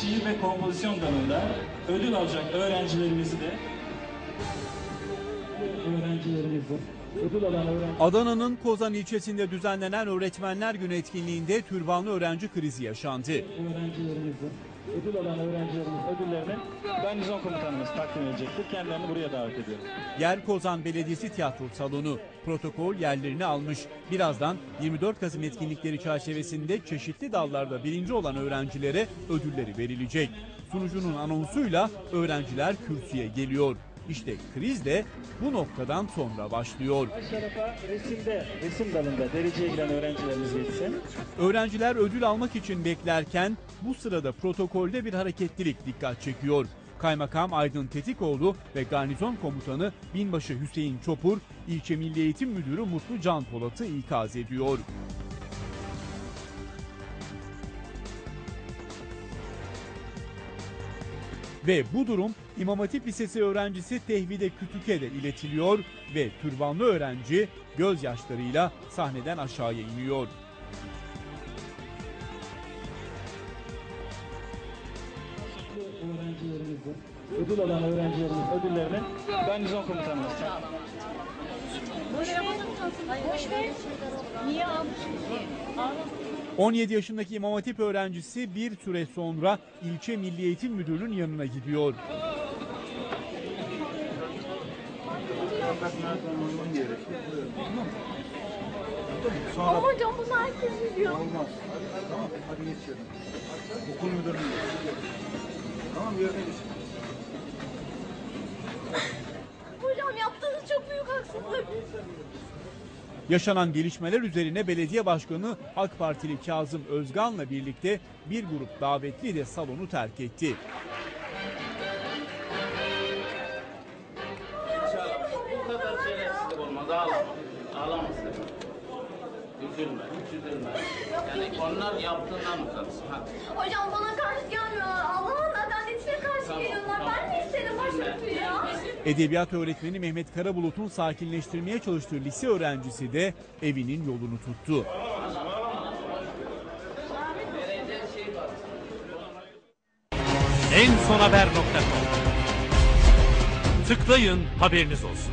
şiir ve kompozisyon dalında ödül alacak öğrencilerimizi de öğrencilerimizi ödül alan öğrenci Adana'nın Kozan ilçesinde düzenlenen Öğretmenler Günü etkinliğinde türbanlı öğrenci krizi yaşandı. öğrencilerimizi ödül alan öğrencilerimiz ödüllerini garnizon komutanımız takdim edecektir. Kendilerini buraya davet ediyorum. Yer Kozan Belediyesi Tiyatro Salonu protokol yerlerini almış. Birazdan 24 Kasım etkinlikleri çerçevesinde çeşitli dallarda birinci olan öğrencilere ödülleri verilecek. Sunucunun anonsuyla öğrenciler kürsüye geliyor. İşte kriz de bu noktadan sonra başlıyor. Baş tarafa resimde, resim dalında dereceye giren öğrencilerimiz geçsin. Öğrenciler ödül almak için beklerken bu sırada protokolde bir hareketlilik dikkat çekiyor. Kaymakam Aydın Tetikoğlu ve garnizon komutanı Binbaşı Hüseyin Çopur, ilçe Milli Eğitim Müdürü Mutlu Can Polat'ı ikaz ediyor. Ve bu durum İmam Hatip Lisesi öğrencisi Tehvide Kütük'e de iletiliyor ve türbanlı öğrenci gözyaşlarıyla sahneden aşağıya iniyor. öğrencilerimizi, ödül alan öğrencilerimiz ödüllerini garnizon komutanımız takdim Boş ver. Boş ver. Niye almışsın ki? Al. 17 yaşındaki İmam Hatip öğrencisi bir süre sonra ilçe Milli Eğitim Müdürlüğü'nün yanına gidiyor. Ama hocam bunu herkes biliyor. Hocam yaptığınız çok büyük haksızlık. Yaşanan gelişmeler üzerine belediye başkanı AK Partili Kazım Özgan'la birlikte bir grup davetli de salonu terk etti. Bu kadar şerefsizlik olmaz. Ağlama. Ağlama sen. Üzülme, hiç üzülme. Yani onlar yaptığından utansın. Hadi. Hocam bana Edebiyat öğretmeni Mehmet Karabulut'un sakinleştirmeye çalıştığı lise öğrencisi de evinin yolunu tuttu. en son haber.com Tıklayın haberiniz olsun.